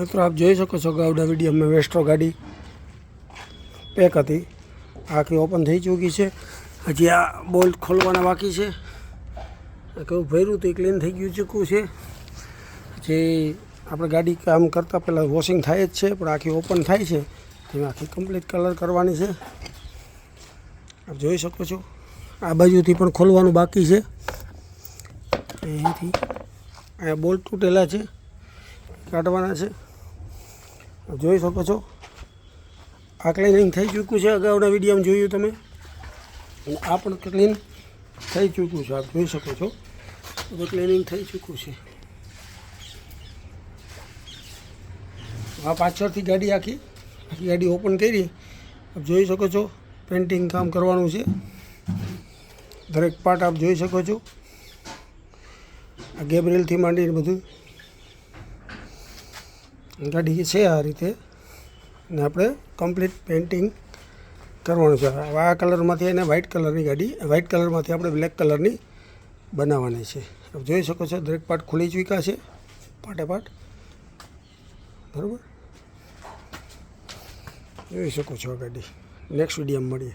મિત્રો, આપ જોઈ શકો છો અગાઉના વિડીયોમાં વેસ્ટ્રો ગાડી પેક હતી. આખી ઓપન થઈ ચૂકી છે. હજી આ બોલ્ટ ખોલવાના બાકી છે. કેવું ભર્યું તો એ ક્લીન થઈ ગયું ચૂક્યું છે. જે આપણે ગાડી કામ કરતાં પહેલાં વોશિંગ થાય જ છે, પણ આખી ઓપન થાય છે. તેમાં આખી કમ્પ્લીટ કલર કરવાની છે. આપ જોઈ શકો છો. આ બાજુથી પણ ખોલવાનું બાકી છે. અહીંથી આ બોલ્ટ તૂટેલા છે. કાઢવાના છે. જોઈ શકો છો. આ થઈ ચૂક્યું છે અગાઉના વિડીયોમાં જોયું તમે. આ પણ ક્લીન થઈ ચૂક્યું છે, આપ જોઈ શકો છો. બધું ક્લિનિંગ થઈ ચૂક્યું છે. આ પાછળથી ગાડી આખી આખી ગાડી ઓપન કરી. આપ જોઈ શકો છો પેન્ટિંગ કામ કરવાનું છે. દરેક પાર્ટ આપ જોઈ શકો છો. આ ગેબ્રેલથી માંડીને બધું ગાડી છે આ રીતે, ને આપણે કમ્પ્લીટ પેઇન્ટિંગ કરવાનું છે. આ કલરમાંથી એને વ્હાઇટ કલરની ગાડી વ્હાઇટ કલરમાંથી આપણે બ્લેક કલરની બનાવવાની છે. જોઈ શકો છો, દરેક પાર્ટ ખુલી ચૂક્યા છે પાટે પાટ બરાબર? જોઈ શકો છો આ ગાડી. નેક્સ્ટ વિડીયોમાં મળીએ.